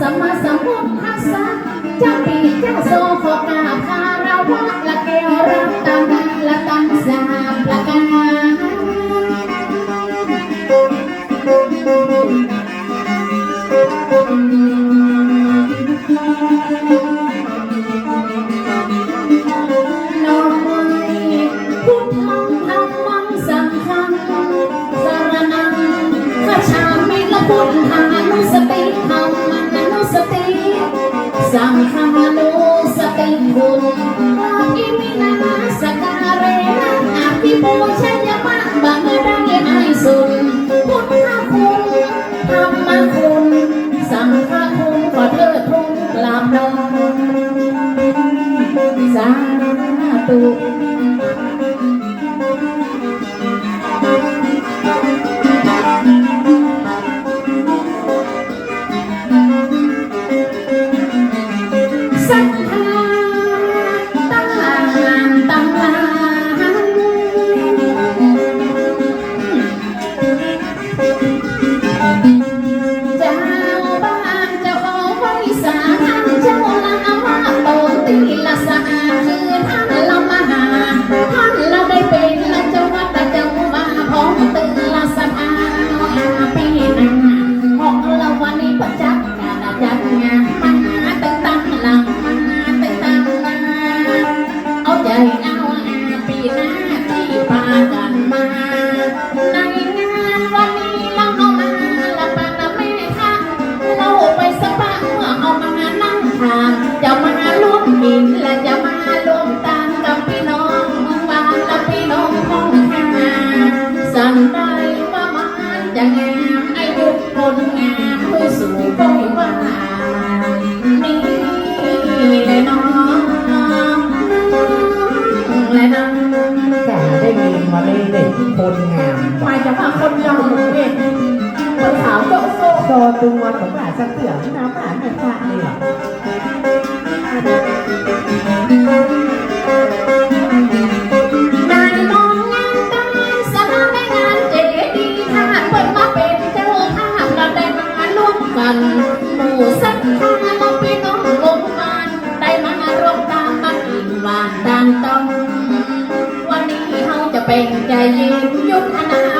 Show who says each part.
Speaker 1: สัมมาสัมพุทธัสสะเจ้าปีเจ้าโซขอกราบคารวะ Sangha Namo Sati Guru 嗯。 มาจากทางคนเดียวหนูเองคนสาวโซโซโซตัวองสารสักเสือน้ำหานไม่พลาดเลยอะันหมู่สักทางลงไปน้องลงมันได้มาร่วมตามมันอีกวานดันต้อง
Speaker 2: เป็น
Speaker 1: ใจยืนยุ
Speaker 2: ทธนา